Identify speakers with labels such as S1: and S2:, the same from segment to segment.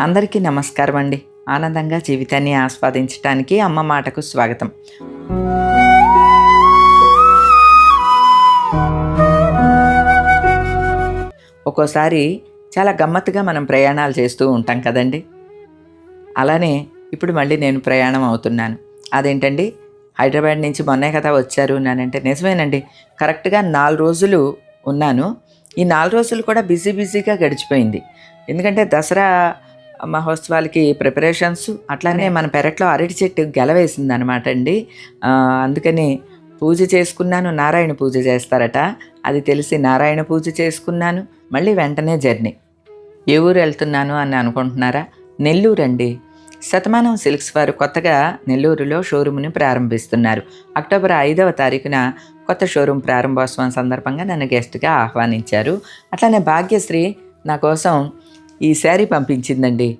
S1: అందరికీ నమస్కారం అండి. ఆనందంగా జీవితాన్ని ఆస్వాదించడానికి అమ్మ మాటకు స్వాగతం. ఒక్కోసారి చాలా గమ్మత్తుగా మనం ప్రయాణాలు చేస్తూ ఉంటాం కదండి. అలానే ఇప్పుడు మళ్ళీ నేను ప్రయాణం అవుతున్నాను. అదేంటండి? హైదరాబాద్ నుంచి మొన్నే కదా వచ్చారు నానంటే నిజమేనండి. కరెక్ట్గా నాలుగు రోజులు ఉన్నాను. ఈ నాలుగు రోజులు కూడా బిజీ బిజీగా గడిచిపోయింది. ఎందుకంటే దసరా మహోత్సవాలకి ప్రిపరేషన్స్ అట్లానే మన పెరట్లో అరటి చెట్టు గెలవేసింది అనమాట అండి అందుకని పూజ చేసుకున్నాను నారాయణ పూజ చేస్తారట. అది తెలిసి నారాయణ పూజ చేసుకున్నాను మళ్ళీ వెంటనే జర్నీ. ఏ ఊరు వెళ్తున్నాను అని అనుకుంటున్నారా? నెల్లూరు అండి. శతమానం సిల్క్స్ వారు కొత్తగా నెల్లూరులో షోరూమ్ని ప్రారంభిస్తున్నారు. అక్టోబర్ ఐదవ తారీఖున కొత్త షోరూమ్ ప్రారంభోత్సవం సందర్భంగా నన్ను గెస్ట్గా ఆహ్వానించారు. అట్లానే భాగ్యశ్రీ నా కోసం ఈ శారీ పంపించిందండి.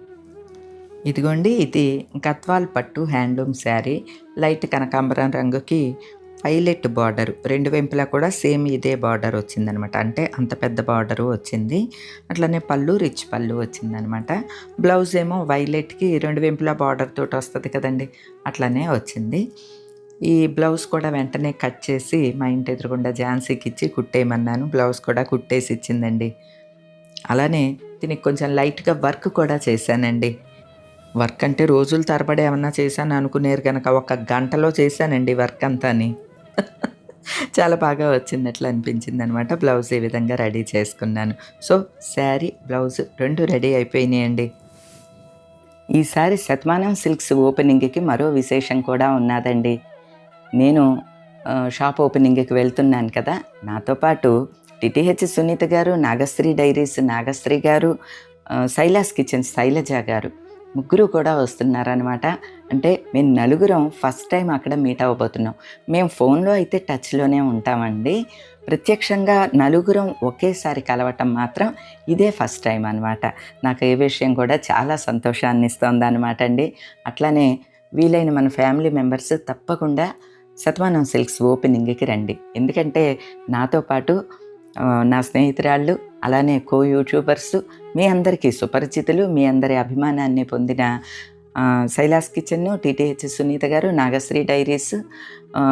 S1: ఇదిగోండి ఇది గత్వాల్ పట్టు హ్యాండ్లూమ్ శారీ. లైట్ కనకాంబరం రంగుకి పైలెట్ బార్డర్. రెండు వెంపులా కూడా సేమ్ ఇదే బార్డర్ వచ్చిందనమాట. అంటే అంత పెద్ద బార్డరు వచ్చింది. అట్లనే పళ్ళు రిచ్ పళ్ళు వచ్చిందనమాట. బ్లౌజ్ ఏమో వైలెట్కి రెండు వెంపులా బార్డర్ తోటి వస్తుంది కదండి. అట్లనే వచ్చింది. ఈ బ్లౌజ్ కూడా వెంటనే కట్ చేసి మా ఇంటి ఎదురుగుండా ఝాన్సీకి ఇచ్చి కుట్టేయమన్నాను. బ్లౌజ్ కూడా కుట్టేసి ఇచ్చిందండి. అలానే దీనికి కొంచెం లైట్గా వర్క్ కూడా చేశానండి. వర్క్ అంటే రోజుల తరబడి ఏమన్నా చేశాను అనుకునేరు కనుక ఒక గంటలో చేశానండి వర్క్ అంతాని. చాలా బాగా వచ్చినట్లు అనిపించింది అనమాట బ్లౌజ్ ఈ విధంగా రెడీ చేసుకున్నాను. సో శారీ బ్లౌజ్ రెండు రెడీ అయిపోయినాయండి. ఈసారి శతమానం సిల్క్స్ ఓపెనింగ్కి మరో విశేషం కూడా ఉన్నదండి. నేను షాప్ ఓపెనింగ్కి వెళ్తున్నాను కదా. నాతో పాటు టిటిహెచ్ సునీత గారు నాగశ్రీ డైరీస్ నాగశ్రీ గారు శైలాస్ కిచెన్ శైలజ గారు ముగ్గురు కూడా వస్తున్నారనమాట అంటే మేము నలుగురం ఫస్ట్ టైం అక్కడ మీట్ అవ్వబోతున్నాం. మేము ఫోన్లో అయితే టచ్లోనే ఉంటామండి. ప్రత్యక్షంగా నలుగురం ఒకేసారి కలవటం మాత్రం ఇదే ఫస్ట్ టైం అనమాట నాకు ఏ విషయం కూడా చాలా సంతోషాన్ని ఇస్తుంది అనమాట అండి. అట్లానే వీలైన మన ఫ్యామిలీ మెంబర్స్ తప్పకుండా శతమానం సిల్క్స్ ఓపెనింగ్కి రండి. ఎందుకంటే నాతో పాటు నా స్నేహితురాళ్ళు అలానే కో యూట్యూబర్స్ మీ అందరికీ సుపరిచితులు మీ అందరి అభిమానాన్ని పొందిన శైలాస్ కిచెన్ టీటీహెచ్ సునీత గారు నాగశ్రీ డైరీస్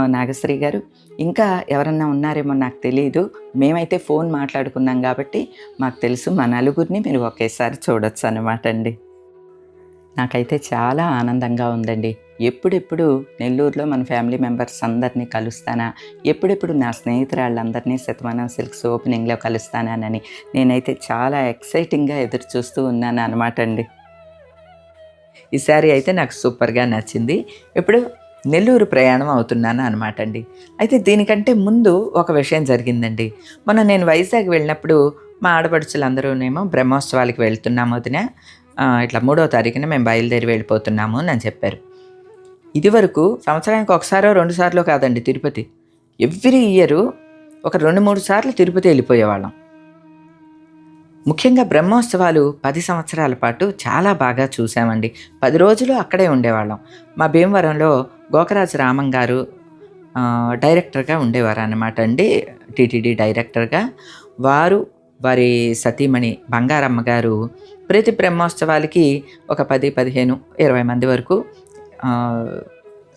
S1: నాగశ్రీ గారు. ఇంకా ఎవరన్నా ఉన్నారేమో నాకు తెలియదు మేమైతే ఫోన్ మాట్లాడుకున్నాం కాబట్టి మాకు తెలుసు మా నలుగురిని మీరు ఒకేసారి చూడొచ్చు అనమాట అండి. నాకైతే చాలా ఆనందంగా ఉందండి. ఎప్పుడెప్పుడు నెల్లూరులో మన ఫ్యామిలీ మెంబర్స్ అందరినీ కలుస్తానా? ఎప్పుడెప్పుడు నా స్నేహితురాళ్ళందరినీ శతమానం సిల్క్స్ ఓపెనింగ్లో కలుస్తానానని నేనైతే చాలా ఎక్సైటింగ్గా ఎదురు చూస్తూ ఉన్నాను అనమాట అండి. ఈసారి అయితే నాకు సూపర్గా నచ్చింది. ఇప్పుడు నెల్లూరు ప్రయాణం అవుతున్నాను అనమాట అండి. అయితే దీనికంటే ముందు ఒక విషయం జరిగిందండి. మొన్న నేను వైజాగ్ వెళ్ళినప్పుడు మా ఆడపడుచులందరూనేమో బ్రహ్మోత్సవాలకి వెళ్తున్నాము వదిన. ఇట్లా మూడో తారీఖున మేము బయలుదేరి వెళ్ళిపోతున్నాము అని చెప్పారు. ఇదివరకు సంవత్సరానికి ఒకసారో రెండు సార్లు కాదండి తిరుపతి. ఎవ్రీ ఇయర్ ఒక రెండు మూడు సార్లు తిరుపతి వెళ్ళిపోయేవాళ్ళం. ముఖ్యంగా బ్రహ్మోత్సవాలు పది సంవత్సరాల పాటు చాలా బాగా చూసామండి. పది రోజులు అక్కడే ఉండేవాళ్ళం. మా భీమవరంలో గోకరాజు రామం గారు డైరెక్టర్గా ఉండేవారు అనమాట అండి. టీటీడీ డైరెక్టర్గా. వారు వారి సతీమణి బంగారమ్మ గారు ప్రతి బ్రహ్మోత్సవాలకి ఒక పది పదిహేను ఇరవై మంది వరకు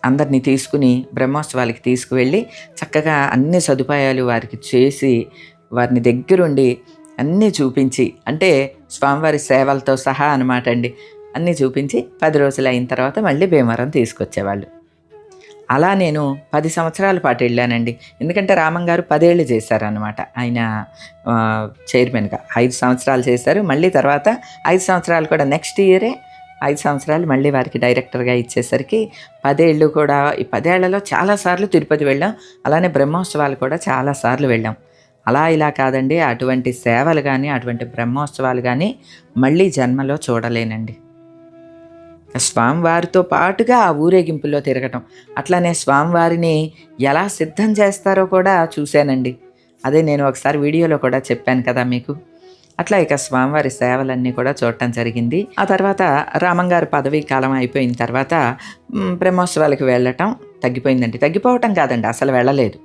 S1: అందరినీ తీసుకుని బ్రహ్మోత్సవాలకి తీసుకువెళ్ళి చక్కగా అన్ని సదుపాయాలు వారికి చేసి వారిని దగ్గరుండి అన్నీ చూపించి అంటే స్వామివారి సేవలతో సహా అనమాట అండి. అన్నీ చూపించి పది రోజులు అయిన తర్వాత మళ్ళీ భీమవరం తీసుకొచ్చేవాళ్ళు. అలా నేను పది సంవత్సరాల పాటు వెళ్ళానండి. ఎందుకంటే రామం గారు పదేళ్ళు చేశారనమాట ఆయన చైర్మన్గా ఐదు సంవత్సరాలు చేశారు. మళ్ళీ తర్వాత ఐదు సంవత్సరాలు కూడా నెక్స్ట్ ఇయరే ఐదు సంవత్సరాలు మళ్ళీ వారికి డైరెక్టర్గా ఇచ్చేసరికి పదేళ్ళు కూడా ఈ పదేళ్ళలో చాలాసార్లు తిరుపతి వెళ్ళాం. అలానే బ్రహ్మోత్సవాలు కూడా చాలాసార్లు వెళ్ళాం. అలా ఇలా కాదండి. అటువంటి సేవలు కానీ అటువంటి బ్రహ్మోత్సవాలు కానీ మళ్ళీ జన్మలో చూడలేనండి. స్వామివారితో పాటుగా ఆ ఊరేగింపులో తిరగటం. అట్లానే స్వామివారిని ఎలా సిద్ధం చేస్తారో కూడా చూశానండి. అదే నేను ఒకసారి వీడియోలో కూడా చెప్పాను కదా మీకు. అట్లా ఇక స్వామివారి సేవలన్నీ కూడా చూడటం జరిగింది. ఆ తర్వాత రామంగారు పదవీ కాలం అయిపోయిన తర్వాత బ్రహ్మోత్సవాలకు వెళ్ళటం తగ్గిపోయిందండి. తగ్గిపోవటం కాదండి అసలు వెళ్ళలేదు.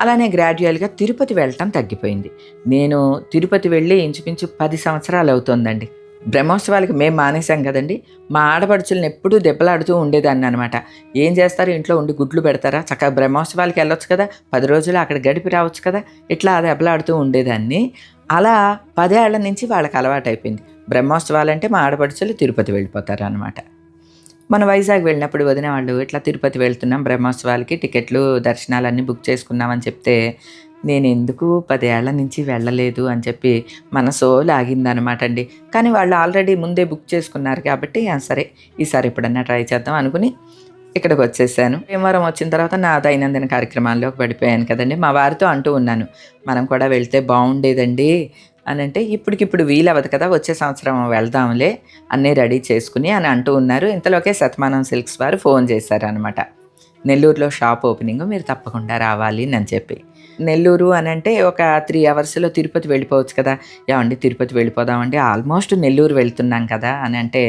S1: అలానే గ్రాడ్యువల్గా తిరుపతి వెళ్ళటం తగ్గిపోయింది. నేను తిరుపతి వెళ్ళి ఇంచుమించు పది సంవత్సరాలు అవుతుందండి. బ్రహ్మోత్సవాలకి మేము మానేశాం కదండి. మా ఆడపడుచులను ఎప్పుడూ దెబ్బలాడుతూ ఉండేదాన్ని అనమాట ఏం చేస్తారు? ఇంట్లో ఉండి గుడ్లు పెడతారా? చక్కగా బ్రహ్మోత్సవాలకి వెళ్ళొచ్చు కదా. పది రోజులు అక్కడ గడిపి రావచ్చు కదా. ఇట్లా దెబ్బలాడుతూ ఉండేదాన్ని. అలా పదేళ్ళ నుంచి వాళ్ళకి అలవాటు అయిపోయింది బ్రహ్మోత్సవాలంటే మా ఆడపడుచులు తిరుపతి వెళ్ళిపోతారు అనమాట మన వైజాగ్ వెళ్ళినప్పుడు వదిన వాళ్ళు ఇట్లా తిరుపతి వెళ్తున్నాం బ్రహ్మోత్సవాలకి టికెట్లు దర్శనాలన్నీ బుక్ చేసుకున్నామని చెప్తే నేను ఎందుకు పదేళ్ళ నుంచి వెళ్ళలేదు? అని చెప్పి మనసో లాగిందనమాట అండి. కానీ వాళ్ళు ఆల్రెడీ ముందే బుక్ చేసుకున్నారు కాబట్టి సరే ఈసారి ఎప్పుడన్నా ట్రై చేద్దాం అనుకుని ఇక్కడికి వచ్చేసాను భీమవరం వచ్చిన తర్వాత నా దైనందిన కార్యక్రమాల్లోకి పడిపోయాను కదండి. మా వారితో అంటూ ఉన్నాను మనం కూడా వెళ్తే బాగుండేదండి అని అంటే ఇప్పటికిప్పుడు వీలవ్వదు కదా వచ్చే సంవత్సరం వెళ్దాంలే అన్నీ రెడీ చేసుకుని అని అంటూ ఉన్నారు. ఇంతలోకే శతమానం సిల్క్స్ వారు ఫోన్ చేశారనమాట నెల్లూరులో షాప్ ఓపెనింగ్ మీరు తప్పకుండా రావాలి అని చెప్పి. నెల్లూరు అని అంటే ఒక త్రీ అవర్స్లో తిరుపతి వెళ్ళిపోవచ్చు కదా. ఏమండి తిరుపతి వెళ్ళిపోదామండి ఆల్మోస్ట్ నెల్లూరు వెళ్తున్నాం కదా అని అంటే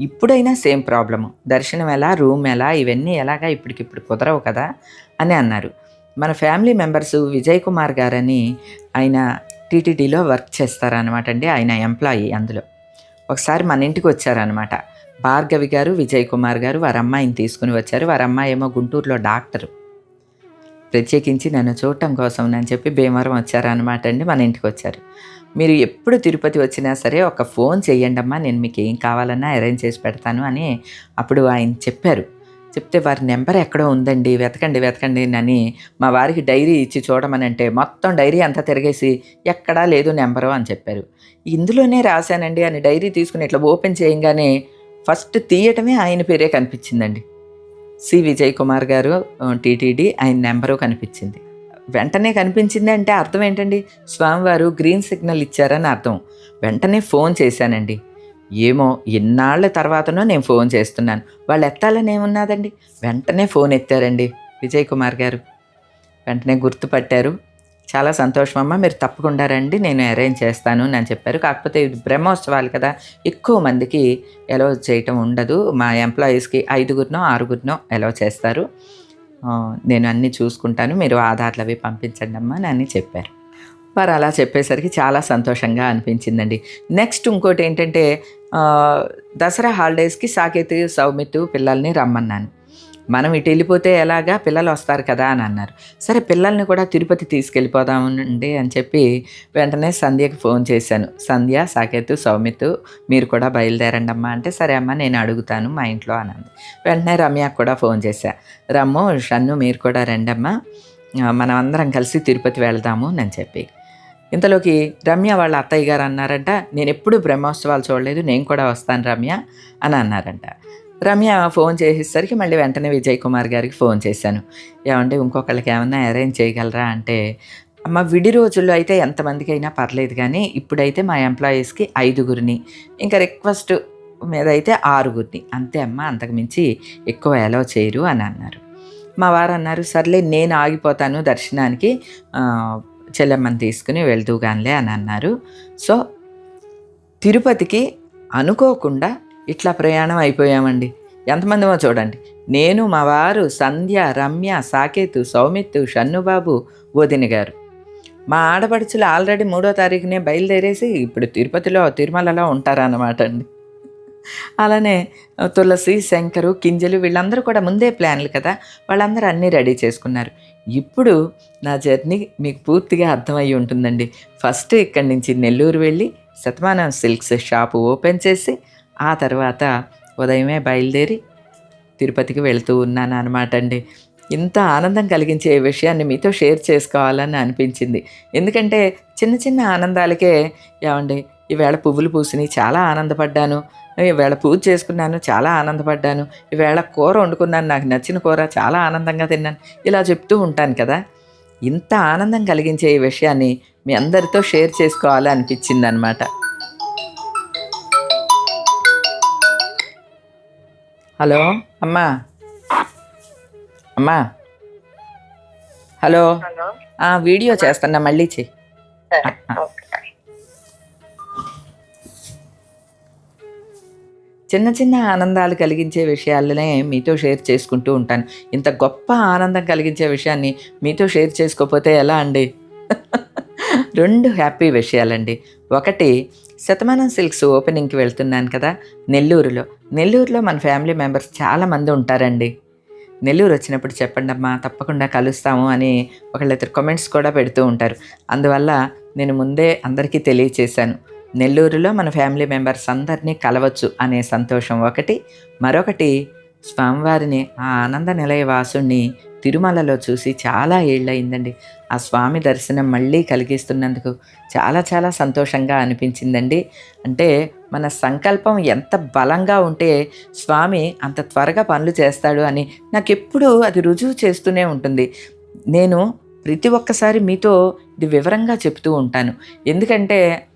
S1: ఇప్పుడైనా సేమ్ ప్రాబ్లము. దర్శనం ఎలా రూమ్ ఎలా ఇవన్నీ ఎలాగా ఇప్పటికిప్పుడు కుదరవు కదా అని అన్నారు. మన ఫ్యామిలీ మెంబర్స్ విజయ్ కుమార్ గారని ఆయన టీటీడీలో వర్క్ చేస్తారనమాట అండి ఆయన ఎంప్లాయీ అందులో. ఒకసారి మన ఇంటికి వచ్చారనమాట భార్గవి గారు విజయ్ కుమార్ గారు వారి అమ్మాయిని తీసుకుని వచ్చారు. వారి అమ్మాయి ఏమో గుంటూరులో డాక్టరు. ప్రత్యేకించి నన్ను చూడటం కోసం అని చెప్పి భీమవరం వచ్చారనమాట అండి మన ఇంటికి వచ్చారు. మీరు ఎప్పుడు తిరుపతి వచ్చినా సరే ఒక ఫోన్ చేయండి అమ్మా నేను మీకు ఏం కావాలన్నా అరేంజ్ చేసి పెడతాను అని అప్పుడు ఆయన చెప్పారు. చెప్తే వారి నెంబర్ ఎక్కడో ఉందండి వెతకండి వెతకండి అని మా వారికి డైరీ ఇచ్చి చూడమని అంటే మొత్తం డైరీ అంతా తిరిగేసి ఎక్కడా లేదు నెంబరు అని చెప్పారు. ఇందులోనే రాశానండి అని డైరీ తీసుకుని ఇట్లా ఓపెన్ చేయంగానే ఫస్ట్ తీయటమే ఆయన పేరే కనిపించిందండి. సి. విజయ్ కుమార్ గారు టీటీడీ ఆయన నెంబరు కనిపించింది. వెంటనే కనిపించింది అంటే అర్థం ఏంటండి? స్వామివారు గ్రీన్ సిగ్నల్ ఇచ్చారని అర్థం. వెంటనే ఫోన్ చేశానండి. ఏమో ఎన్నాళ్ళ తర్వాతనో నేను ఫోన్ చేస్తున్నాను. వాళ్ళు ఎత్తాలని ఏమున్నదండి? వెంటనే ఫోన్ ఎత్తారండి విజయ్ కుమార్ గారు. వెంటనే గుర్తుపట్టారు. చాలా సంతోషం అమ్మ మీరు తప్పకుండా రండి నేను అరేంజ్ చేస్తాను అని చెప్పారు. కాకపోతే ఇది బ్రహ్మోత్సవాలు కదా ఎక్కువ మందికి ఎలో చేయటం ఉండదు. మా ఎంప్లాయీస్కి ఐదుగురినో ఆరుగురినో ఎలో చేస్తారు. నేను అన్నీ చూసుకుంటాను మీరు ఆధార్లు అవి పంపించండి అమ్మా అని అన్నీ చెప్పారు. వారు అలా చెప్పేసరికి చాలా సంతోషంగా అనిపించిందండి. నెక్స్ట్ ఇంకోటి ఏంటంటే దసరా హాలిడేస్కి సాకేత్ సౌమిత్ పిల్లల్ని రమ్మన్నాను. మనం ఇటు వెళ్ళిపోతే ఎలాగా పిల్లలు వస్తారు కదా అని అన్నారు. సరే పిల్లల్ని కూడా తిరుపతి తీసుకెళ్ళిపోదామండి అని చెప్పి వెంటనే సంధ్యకి ఫోన్ చేశాను. సంధ్య సాకేత్ సౌమిత్ మీరు కూడా బయలుదేరండి అమ్మా అంటే సరే అమ్మా నేను అడుగుతాను మా ఇంట్లో అనంది వెంటనే రమ్యకు కూడా ఫోన్ చేశా. రమ్ము షన్ను మీరు కూడా రండమ్మా మనం అందరం కలిసి తిరుపతి వెళ్దాము అని చెప్పి. ఇంతలోకి రమ్య వాళ్ళ అత్తయ్య గారు అన్నారంట నేను ఎప్పుడు బ్రహ్మోత్సవాలు చూడలేదు నేను కూడా వస్తాను రమ్య అని అన్నారంట. రమ్య ఫోన్ చేసేసరికి మళ్ళీ వెంటనే విజయ్ కుమార్ గారికి ఫోన్ చేశాను. ఏమంటే ఇంకొకళ్ళకి ఏమన్నా అరేంజ్ చేయగలరా అంటే అమ్మ విడి రోజుల్లో అయితే ఎంతమందికి అయినా పర్లేదు కానీ ఇప్పుడైతే మా ఎంప్లాయీస్కి ఐదుగురిని ఇంకా రిక్వెస్ట్ మీద అయితే ఆరుగురిని. అంతే అమ్మ అంతకుమించి ఎక్కువ ఎలా చేయరు అని అన్నారు. మా వారు అన్నారు సర్లే నేను ఆగిపోతాను దర్శనానికి చెల్లెమ్మని తీసుకుని వెళ్తూగానిలే అని అన్నారు. సో తిరుపతికి అనుకోకుండా ఇట్లా ప్రయాణం అయిపోయామండి. ఎంతమందిమో చూడండి. నేను మా వారు సంధ్య రమ్య సాకేతు సౌమిత్తు షన్నుబాబు వదిన గారు. మా ఆడపడుచులు ఆల్రెడీ మూడో తారీఖునే బయలుదేరేసి ఇప్పుడు తిరుపతిలో తిరుమలలో ఉంటారన్నమాట అండి. అలానే తులసి శంకరు కింజలు వీళ్ళందరూ కూడా ముందే ప్లాన్లు కదా. వాళ్ళందరూ అన్నీ రెడీ చేసుకున్నారు. ఇప్పుడు నా జర్నీ మీకు పూర్తిగా అర్థమయ్యి ఉంటుందండి. ఫస్ట్ ఇక్కడి నుంచి నెల్లూరు వెళ్ళి శతమానం సిల్క్స్ షాపు ఓపెన్ చేసి ఆ తర్వాత ఉదయమే బయలుదేరి తిరుపతికి వెళ్తూ ఉన్నాను అనమాట అండి. ఇంత ఆనందం కలిగించే విషయాన్ని మీతో షేర్ చేసుకోవాలని అనిపించింది. ఎందుకంటే చిన్న చిన్న ఆనందాలకే ఏమండి ఈవేళ పువ్వులు పూసినాయి చాలా ఆనందపడ్డాను. ఈవేళ పూజ చేసుకున్నాను చాలా ఆనందపడ్డాను. ఈవేళ కూర వండుకున్నాను నాకు నచ్చిన కూర చాలా ఆనందంగా తిన్నాను. ఇలా చెప్తూ ఉంటాను కదా. ఇంత ఆనందం కలిగించే ఈ విషయాన్ని మీ అందరితో షేర్ చేసుకోవాలి అనిపించింది అనమాట హలో అమ్మా. అమ్మా. హలో. వీడియో చేస్తున్నా మళ్ళీ చెయ్యి చిన్న చిన్న ఆనందాలు కలిగించే విషయాలనే మీతో షేర్ చేసుకుంటూ ఉంటాను. ఇంత గొప్ప ఆనందం కలిగించే విషయాన్ని మీతో షేర్ చేసుకోకపోతే ఎలా అండి? రెండు హ్యాపీ విషయాలండి. ఒకటి శతమానం సిల్క్స్ ఓపెనింగ్కి వెళ్తున్నాను కదా నెల్లూరులో. నెల్లూరులో మన ఫ్యామిలీ మెంబర్స్ చాలామంది ఉంటారండి. నెల్లూరు వచ్చినప్పుడు చెప్పండి అమ్మా తప్పకుండా కలుస్తాము అని ఒకళ్ళిద్దరు కామెంట్స్ కూడా పెడుతూ ఉంటారు. అందువల్ల నేను ముందే అందరికీ తెలియచేశాను. నెల్లూరులో మన ఫ్యామిలీ మెంబర్స్ అందరినీ కలవచ్చు అనే సంతోషం ఒకటి. మరొకటి స్వామివారిని ఆ ఆనంద నిలయ వాసుణ్ణి తిరుమలలో చూసి చాలా ఏళ్ళయిందండి. ఆ స్వామి దర్శనం మళ్ళీ కలిగిస్తున్నందుకు చాలా చాలా సంతోషంగా అనిపించిందండి. అంటే మన సంకల్పం ఎంత బలంగా ఉంటే స్వామి అంత త్వరగా పనులు చేస్తాడు అని నాకు ఎప్పుడూ అది రుజువు చేస్తూనే ఉంటుంది. నేను ప్రతి ఒక్కసారి మీతో ఇది వివరంగా చెప్తూ ఉంటాను. ఎందుకంటే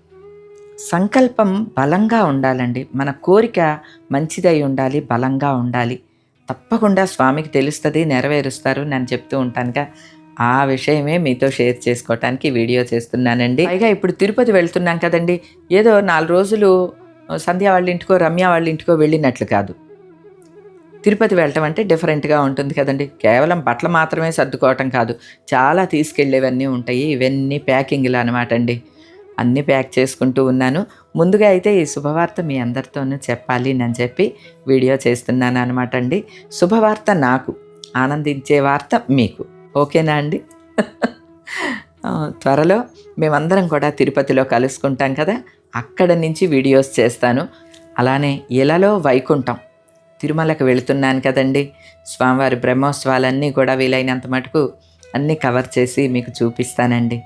S1: సంకల్పం బలంగా ఉండాలండి. మన కోరిక మంచిదై ఉండాలి బలంగా ఉండాలి. తప్పకుండా స్వామికి తెలుస్తుంది నెరవేరుస్తారు నేను చెప్తూ ఉంటానుగా. ఆ విషయమే మీతో షేర్ చేసుకోవటానికి వీడియో చేస్తున్నానండి. పైగా ఇప్పుడు తిరుపతి వెళ్తున్నాం కదండి. ఏదో నాలుగు రోజులు సంధ్య వాళ్ళ ఇంటికో రమ్య వాళ్ళ ఇంటికో వెళ్ళినట్లు కాదు. తిరుపతి వెళ్ళటం అంటే డిఫరెంట్గా ఉంటుంది కదండి. కేవలం బట్టలు మాత్రమే సర్దుకోవటం కాదు. చాలా తీసుకెళ్ళేవన్నీ ఉంటాయి. ఇవన్నీ ప్యాకింగ్లు అనమాట అండి. అన్నీ ప్యాక్ చేసుకుంటూ ఉన్నాను. ముందుగా అయితే ఈ శుభవార్త మీ అందరితోనూ చెప్పాలి అని చెప్పి వీడియో చేస్తున్నాను అనమాట అండి. శుభవార్త నాకు ఆనందించే వార్త మీకు. ఓకేనా అండి? త్వరలో మేమందరం కూడా తిరుపతిలో కలుసుకుంటాం కదా అక్కడ నుంచి వీడియోస్ చేస్తాను. అలానే ఇలాలో వైకుంఠం తిరుమలకు వెళుతున్నాను కదండి. స్వామివారి బ్రహ్మోత్సవాలన్నీ కూడా వీలైనంత మటుకు అన్నీ కవర్ చేసి మీకు చూపిస్తానండి.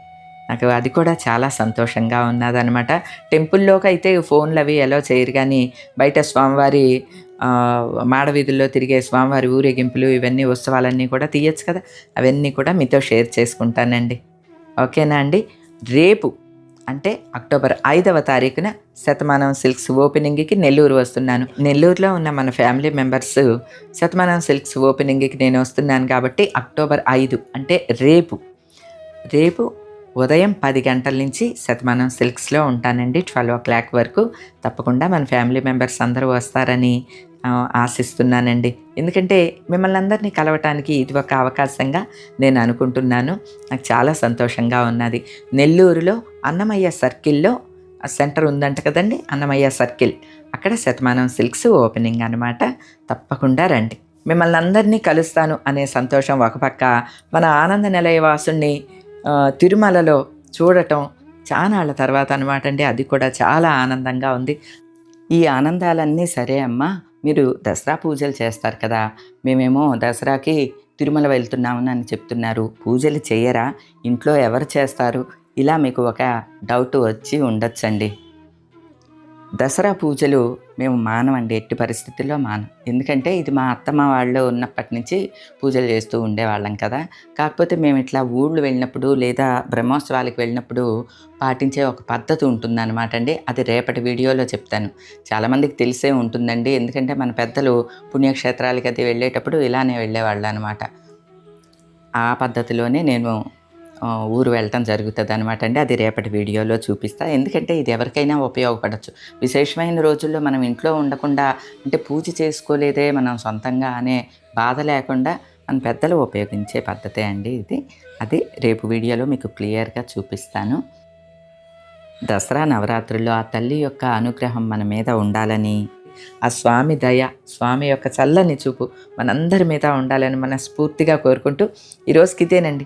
S1: నాకు అది కూడా చాలా సంతోషంగా ఉన్నదనమాట టెంపుల్లోకి అయితే ఫోన్లు అవి ఎలా చేయరు కానీ బయట స్వామివారి మాడవీధుల్లో తిరిగే స్వామివారి ఊరేగింపులు ఇవన్నీ ఉత్సవాలన్నీ కూడా తీయచ్చు కదా. అవన్నీ కూడా మీతో షేర్ చేసుకుంటానండి. ఓకేనా అండి? రేపు అంటే అక్టోబర్ ఐదవ తారీఖున శతమానం సిల్క్స్ ఓపెనింగ్కి నెల్లూరు వస్తున్నాను. నెల్లూరులో ఉన్న మన ఫ్యామిలీ మెంబర్స్ శతమానం సిల్క్స్ ఓపెనింగ్కి నేను వస్తున్నాను కాబట్టి అక్టోబర్ ఐదు అంటే రేపు. రేపు ఉదయం పది గంటల నుంచి శతమానం సిల్క్స్లో ఉంటానండి. ట్వెల్వ్ ఓ క్లాక్ వరకు తప్పకుండా మన ఫ్యామిలీ మెంబర్స్ అందరూ వస్తారని ఆశిస్తున్నానండి. ఎందుకంటే మిమ్మల్ని అందరినీ కలవటానికి ఇది ఒక అవకాశంగా నేను అనుకుంటున్నాను. నాకు చాలా సంతోషంగా ఉన్నది. నెల్లూరులో అన్నమయ్య సర్కిల్లో సెంటర్ ఉందంట కదండి అన్నమయ్య సర్కిల్. అక్కడ శతమానం సిల్క్స్ ఓపెనింగ్ అనమాట తప్పకుండా రండి. మిమ్మల్ని అందరినీ కలుస్తాను అనే సంతోషం ఒక పక్క మన ఆనంద నిలయవాసుని తిరుమలలో చూడటం చానాళ్ళ తర్వాత అనమాట అండి. అది కూడా చాలా ఆనందంగా ఉంది. ఈ ఆనందాలన్నీ సరే అమ్మా. మీరు దసరా పూజలు చేస్తారు కదా. మేమేమో దసరాకి తిరుమల వెళ్తున్నామని అని చెప్తున్నారు. పూజలు చేయరా? ఇంట్లో ఎవరు చేస్తారు? ఇలా మీకు ఒక డౌట్ వచ్చి ఉండొచ్చండి. దసరా పూజలు మేము మానమండి ఎట్టి పరిస్థితుల్లో మానం. ఎందుకంటే ఇది మా అత్తమ్మ వాళ్ళు ఉన్నప్పటి నుంచి పూజలు చేస్తూ ఉండేవాళ్ళం కదా. కాకపోతే మేము ఇట్లా ఊళ్ళు వెళ్ళినప్పుడు లేదా బ్రహ్మోత్సవాలకు వెళ్ళినప్పుడు పాటించే ఒక పద్ధతి ఉంటుందన్నమాట అండి. అది రేపటి వీడియోలో చెప్తాను. చాలామందికి తెలిసే ఉంటుందండి. ఎందుకంటే మన పెద్దలు పుణ్యక్షేత్రాలకి అది వెళ్ళేటప్పుడు ఇలానే వెళ్ళేవాళ్ళు అనమాట ఆ పద్ధతిలోనే నేను ఊరు వెళ్ళటం జరుగుతుంది అనమాట అండి. అది రేపటి వీడియోలో చూపిస్తా. ఎందుకంటే ఇది ఎవరికైనా ఉపయోగపడచ్చు. విశేషమైన రోజుల్లో మనం ఇంట్లో ఉండకుండా అంటే పూజ చేసుకోలేదే మనం సొంతంగా అనే బాధ లేకుండా మన పెద్దలు ఉపయోగించే పద్ధతే అండి ఇది. అది రేపు వీడియోలో మీకు క్లియర్గా చూపిస్తాను. దసరా నవరాత్రుల్లో ఆ తల్లి యొక్క అనుగ్రహం మన మీద ఉండాలని ఆ స్వామి దయ స్వామి యొక్క చల్లని చూపు మనందరి మీద ఉండాలని మనస్ఫూర్తిగా కోరుకుంటూ ఈరోజుకి ఇదేనండి.